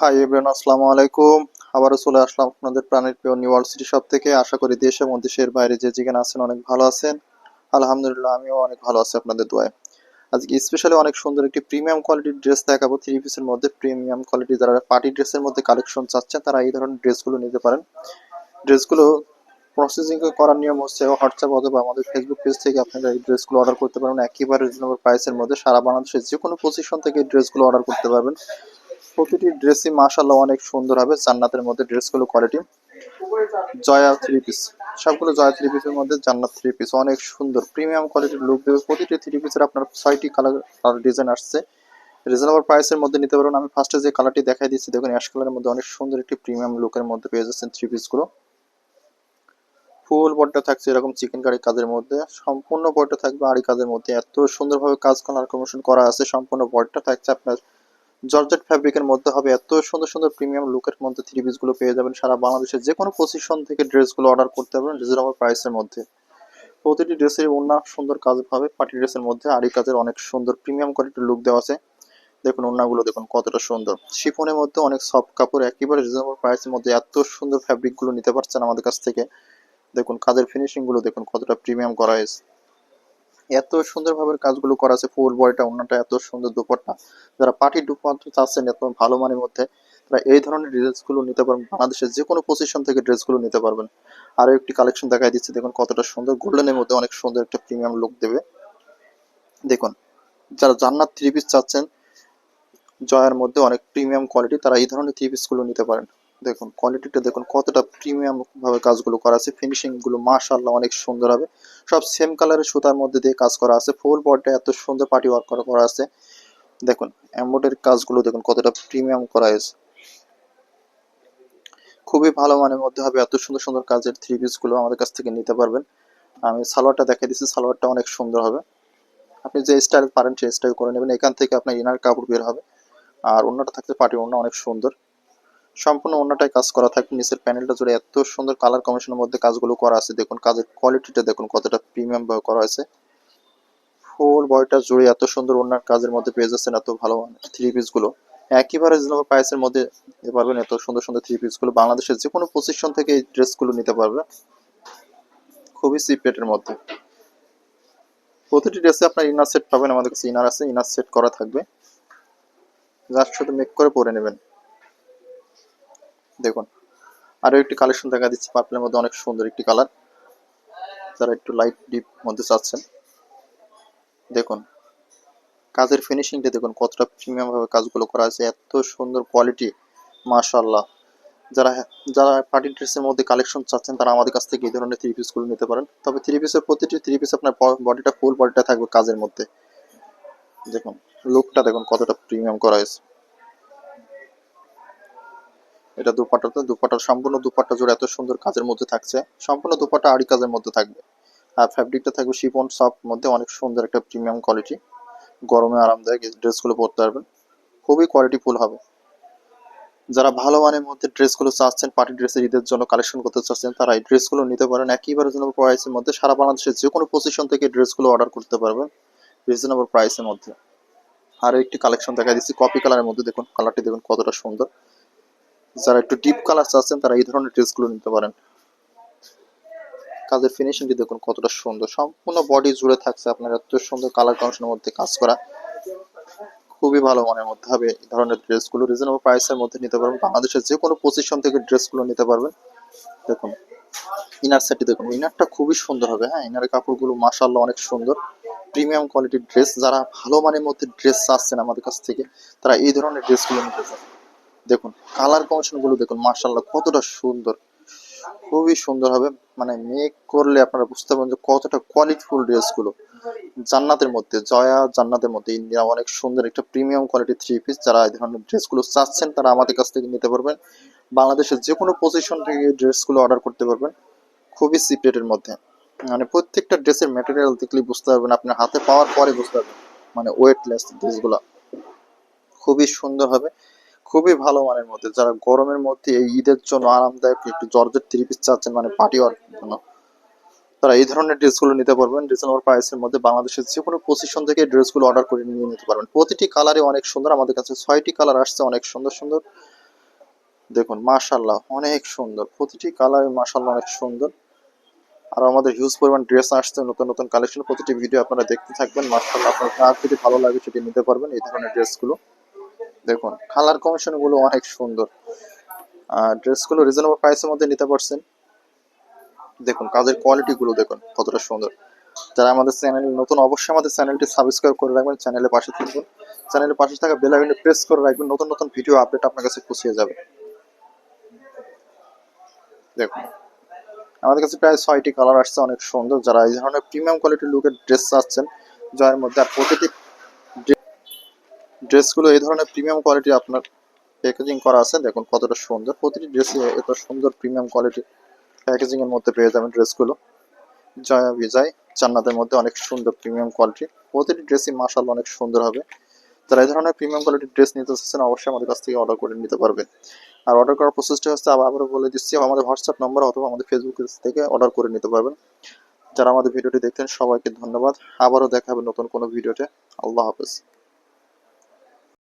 Hi everyone আসসালামু আলাইকুম। আবারও চলে আসলাম আপনাদের প্রাণের প্রিয় নিউ ওয়ার্ল্ড সিটি শপ থেকে। আশা করি দেশ এবং দেশের বাইরে যে যেখানে আছেন অনেক ভালো আছেন। আলহামদুলিল্লাহ, আমিও অনেক ভালো আছি আপনাদের দোয়ায়। আজকে স্পেশালি অনেক সুন্দর একটি প্রিমিয়াম কোয়ালিটির ড্রেস দেখাবো। থ্রি পিসের মধ্যে প্রিমিয়াম কোয়ালিটি যারা পার্টি ড্রেসের মধ্যে কালেকশন চাচ্ছেন, তারা এই ধরনের ড্রেসগুলো নিতে পারেন। ড্রেসগুলো প্রসেসিং করার নিয়ম হচ্ছে হোয়াটসঅ্যাপ অথবা আমাদের ফেসবুক পেজ থেকে আপনারা এই ড্রেসগুলো অর্ডার করতে পারবেন। একেবারে রিজনেবল প্রাইসের মধ্যে সারা বাংলাদেশের যে কোনো পজিশন থেকে ড্রেসগুলো অর্ডার করতে পারবেন। প্রতিটি ড্রেসই মাশাল্লাহ অনেক সুন্দর হবে। জান্নাতের মধ্যে ড্রেসগুলো কোয়ালিটি জয়া থ্রি পিস সবগুলো জয়া থ্রি পিসের মধ্যে জান্নাত থ্রি পিস অনেক সুন্দর প্রিমিয়াম কোয়ালিটির লুক দেবে। প্রতিটি থ্রি পিসের আপনার ছয়টি কালার ডিজাইন আসছে। রিজনেবল প্রাইসের মধ্যে নিতে পারবেন আমি ফার্স্টে যে কালারটি দেখাই দিচ্ছি, দেখুন অ্যাশ কালারের মধ্যে অনেক সুন্দর একটি প্রিমিয়াম লুকের মধ্যে পেয়ে যাচ্ছেন থ্রি পিসগুলো ফুল বডিটা থাকছে এরকম চিকেন কারি কাজের মধ্যে। সম্পূর্ণ বডিটা থাকবে আড়ি কাজের মধ্যে। এত সুন্দরভাবে কাজ করার কমিশন করা আছে। সম্পূর্ণ বডিটা থাকছে আপনার জর্জেট ফ্যাব্রিকের মধ্যে হবে এত সুন্দর সুন্দর প্রিমিয়াম লুকের মধ্যে থ্রি পিসগুলো পেয়ে যাবেন। সারা বাংলাদেশের যে কোনো পজিশন থেকে ড্রেসগুলো অর্ডার করতে পারবেন রিজনেবল প্রাইসের মধ্যে। প্রতিটি ড্রেসের অন্য সুন্দর কাজ পাবে। পার্টি ড্রেসের মধ্যে আড়ি কাজের অনেক সুন্দর প্রিমিয়াম কোয়ালিটির লুক দেওয়া আছে। দেখুন ওনাগুলো দেখুন কতটা সুন্দর। শিফনের মধ্যে অনেক সফট কাপড়, একেবারে রিজনেবল প্রাইসের মধ্যে এত সুন্দর ফ্যাব্রিকগুলো নিতে পারছেন আমাদের কাছ থেকে। দেখুন কাজের ফিনিশিংগুলো, দেখুন কতটা প্রিমিয়াম করা হয়েছে। এত সুন্দরভাবে কাজগুলো করা আছে ফুল বডিটা অন্যটা এত সুন্দর দুপাট্টা। যারা পার্টি দুপাট্টা চাচ্ছেন এত ভালো মানের মধ্যে, তারা এই ধরনের ড্রেসগুলো নিতে পারবেন। বাংলাদেশের যে কোনো পজিশন থেকে ড্রেসগুলো নিতে পারবেন। আরও একটি কালেকশন দেখাই দিচ্ছে। দেখুন কতটা সুন্দর। গোল্ডেনের মধ্যে অনেক সুন্দর একটা প্রিমিয়াম লুক দেবে। দেখুন, যারা জান্নাত থ্রি পিস চাচ্ছেন, জয়ার মধ্যে অনেক প্রিমিয়াম কোয়ালিটি তারা এই ধরনের থ্রি পিসগুলো নিতে পারেন। দেখুন কোয়ালিটিটা দেখুন, কতটা প্রিমিয়াম ভাবে কাজগুলো করা আছে। ফিনিশিংগুলো মাশাআল্লাহ অনেক সুন্দর হবে। সব সেম কালারের সুতার মধ্যে দিয়ে কাজ করা আছে। ফুল বডিটা এত সুন্দর পার্টি ওয়ার্ক করা করা আছে। দেখুন এমব্রয়ডারি কাজগুলো দেখুন, কতটা প্রিমিয়াম করা হয়েছে। খুবই ভালো মানের মধ্যে হবে। এত সুন্দর সুন্দর কাজের থ্রি পিসগুলো আমাদের কাছ থেকে নিতে পারবেন। আমি সালোয়ারটা দেখাই দিচ্ছি, সালোয়ারটা অনেক সুন্দর হবে। আপনি যে স্টাইল পারেন, সেই স্টাইল করে নেবেন। এখান থেকে আপনার ইনার কাপড় বের হবে। আর অন্যটা থাকতে পার্টি অন্য অনেক সুন্দর। সম্পূর্ণ অন্যটাই কাজ করা থাকবে। নিচের প্যানেলটা জুড়ে এত সুন্দর কালার কম্বিনেশনের মধ্যে কাজগুলো করা আছে। দেখুন, কাজের কোয়ালিটিটা দেখুন, কতটা প্রিমিয়াম করা আছে ফুল বয়টা জুড়ে এত সুন্দর অন্য কাজের মধ্যে পেয়ে যাচ্ছেন এত ভালো থ্রি পিসগুলো। একেবারে রিজনেবল প্রাইসের মধ্যে নিতে পারবেন এত সুন্দর সুন্দর থ্রি পিসগুলো। বাংলাদেশের যে কোনো পজিশন থেকে এই ড্রেসগুলো নিতে পারবে। খুবই চিপ রেটের মধ্যে। প্রতিটি ড্রেসে আপনার ইনার সেট পাবেন, আমাদের কাছে ইনার আছে ইনার সেট করা থাকবে। জাস্ট শুধু মেক করে পরে নেবেন। আরও একটি কালেকশন দেখা দিচ্ছে পার্পলের মধ্যে অনেক সুন্দর একটি কালার যারা একটু লাইট ডিপ মধ্যে চাচ্ছেন, দেখুন। কাজের ফিনিশিংটা দেখুন, কতটা প্রিমিয়াম ভাবে কাজগুলো করা আছে এত সুন্দর কোয়ালিটি মাশাআল্লাহ। যারা যারা পার্টি ড্রেসের মধ্যে কালেকশন চাচ্ছেন, তারা আমাদের কাছ থেকে এই ধরনের থ্রি পিসগুলো নিতে পারেন। তবে থ্রি পিসের প্রতিটি থ্রি পিস আপনার বডিটা ফুল বডিটা থাকবে কাজের মধ্যে। দেখুন লুকটা দেখুন কতটা প্রিমিয়াম করা হয়েছে। এটা দুপাট্টাতে দুপাট্টার সম্পূর্ণ দুপাট্টা জুড়ে এত সুন্দর কাজের মধ্যে থাকছে। সম্পূর্ণ দুপাট্টা আড়ি কাজের মধ্যে থাকবে। আর ফ্যাব্রিকটা থাকবে শিপন সফট মধ্যে অনেক সুন্দর একটা প্রিমিয়াম কোয়ালিটি গরমে আরামদায়ক ড্রেসগুলো পরতে পারবেন। খুবই কোয়ালিটি ফুল হবে। যারা ভালো মানের মধ্যে ড্রেসগুলো চাচ্ছেন পার্টি ড্রেসের ঈদের জন্য কালেকশন করতে চাচ্ছেন, তারা এই ড্রেসগুলো নিতে পারেন। একেবারে রিজনেবল প্রাইসের মধ্যে সারা বাংলাদেশের যে কোনো পজিশন থেকে ড্রেসগুলো অর্ডার করতে পারবেন রিজনেবল প্রাইসের মধ্যে। আরও একটি কালেকশন দেখা দিচ্ছি। কপি কালারের মধ্যে দেখুন কালারটি দেখুন কতটা সুন্দর। যারা একটু ডিপ কালার চাচ্ছেন তারা এই ধরনের ড্রেসগুলো নিতে পারেন। কাজের ফিনিশিংটি দেখুন কতটা সুন্দর। সম্পূর্ণ বডি জুড়ে থাকছে আপনার, এত সুন্দর কালার কমিশনের মধ্যে কাজ করা। খুবই ভালো মনের মধ্যে হবে এই ধরনের ড্রেসগুলো রিজনেবল প্রাইসের মধ্যে নিতে পারবেন। বাংলাদেশের যে কোনো পজিশন থেকে ড্রেসগুলো নিতে পারবেন। দেখুন ইনার সেটটি দেখুন। ইনারটা খুবই সুন্দর হবে হ্যাঁ? ইনারের কাপড়গুলো মাশাআল্লাহ অনেক সুন্দর। প্রিমিয়াম কোয়ালিটির ড্রেস যারা ভালো মানের মধ্যে ড্রেস চাচ্ছেন আমাদের কাছ থেকে, তারা এই ধরনের ড্রেসগুলো নিতে চান দেখুন কালার কমিশনগুলো দেখুন মার্শাল্লাহ কতটা সুন্দর। খুবই সুন্দর হবে। মানে মেক করলে আপনারা বুঝতে পারবেন যে কতটা কোয়ালিটিফুল ড্রেসগুলো। জান্নাতের মধ্যে, জয়া জান্নাতের মধ্যে, ইন্ডিয়া অনেক সুন্দর একটা প্রিমিয়াম কোয়ালিটি থ্রি পিস যারা এই ধরনের ড্রেসগুলো চাচ্ছেন, তারা আমাদের কাছ থেকে নিতে পারবেন। বাংলাদেশের যে কোনো পজিশন থেকে এই ড্রেসগুলো অর্ডার করতে পারবেন। খুবই চিপ রেটের মধ্যে। মানে প্রত্যেকটা ড্রেসের ম্যাটেরিয়াল দেখলে বুঝতে পারবেন আপনার হাতে পাওয়ার পরে বুঝতে পারবেন। মানে ওয়েটলেস ড্রেস ড্রেসগুলো খুবই সুন্দর হবে। খুবই ভালো মানের মধ্যে। যারা গরমের মধ্যে এই ঈদের জন্য আরামদায়ক একটু জর্জের থ্রি পিস চাচ্ছেন মানে পার্টি জন্য, তারা এই ধরনের ড্রেসগুলো নিতে পারবেন। রিজনেবল প্রাইসের মধ্যে বাংলাদেশের যে কোনো পজিশন থেকে ড্রেসগুলো অর্ডার করে নিয়ে নিতে পারবেন। প্রতিটি কালারই অনেক সুন্দর, আমাদের কাছে ছয়টি কালার আসছে, অনেক সুন্দর সুন্দর। দেখুন মাশাল্লাহ অনেক সুন্দর। প্রতিটি কালার মাশাল্লাহ অনেক সুন্দর। আর আমাদের হিউজ পরিমাণ ড্রেস আসছে, নতুন নতুন কালেকশন প্রতিটি ভিডিও আপনারা দেখতে থাকবেন। মাশাল্লাহ আপনার কার যদি ভালো লাগে সেটি নিতে পারবেন এই ধরনের ড্রেসগুলো দেখুন কালার কমিশনগুলো অনেক সুন্দর। আর ড্রেসগুলো রিজনেবল প্রাইসের মধ্যে নিতে পারছেন। দেখুন, কাজের কোয়ালিটি গুলো দেখুন, কতটা সুন্দর। যারা আমাদের চ্যানেল নতুন, অবশ্যই আমাদের চ্যানেলটি সাবস্ক্রাইব করে রাখবেন চ্যানেলের পাশে থাকবেন। চ্যানেলের পাশে থাকা বেল আইকনটি প্রেস করে রাখবেন, নতুন নতুন ভিডিও আপডেট আপনার কাছে পৌঁছে যাবে। দেখুন, আমাদের কাছে প্রায় ছয়টি কালার আসছে, অনেক সুন্দর। যারা এই ধরনের প্রিমিয়াম কোয়ালিটির লুকের ড্রেস চাচ্ছেন যার মধ্যে আর প্রতিটি ড্রেসগুলো এই ধরনের প্রিমিয়াম কোয়ালিটি আপনার প্যাকেজিং করা আছে, দেখুন কতটা সুন্দর। প্রতিটি ড্রেসই এত সুন্দর প্রিমিয়াম কোয়ালিটি প্যাকেজিং এর মধ্যে পেয়ে যাবেন ড্রেসগুলো। জয়া বিজয় জান্নাতের মধ্যে অনেক সুন্দর প্রিমিয়াম কোয়ালিটি প্রতিটি ড্রেসই মাসাল অনেক সুন্দর হবে। যারা এই ধরনের প্রিমিয়াম কোয়ালিটির ড্রেস নিতে চাচ্ছেন, অবশ্যই আমাদের কাছ থেকে অর্ডার করে নিতে পারবেন। আর অর্ডার করার প্রসেসটা হচ্ছে, আবার আবারও বলে দিচ্ছি, আমাদের হোয়াটসঅ্যাপ নম্বর অথবা আমাদের ফেসবুক থেকে অর্ডার করে নিতে পারবেন। যারা আমাদের ভিডিওটি দেখতেন সবাইকে ধন্যবাদ। আবারও দেখা হবে নতুন কোনো ভিডিওতে। আল্লাহ হাফেজ।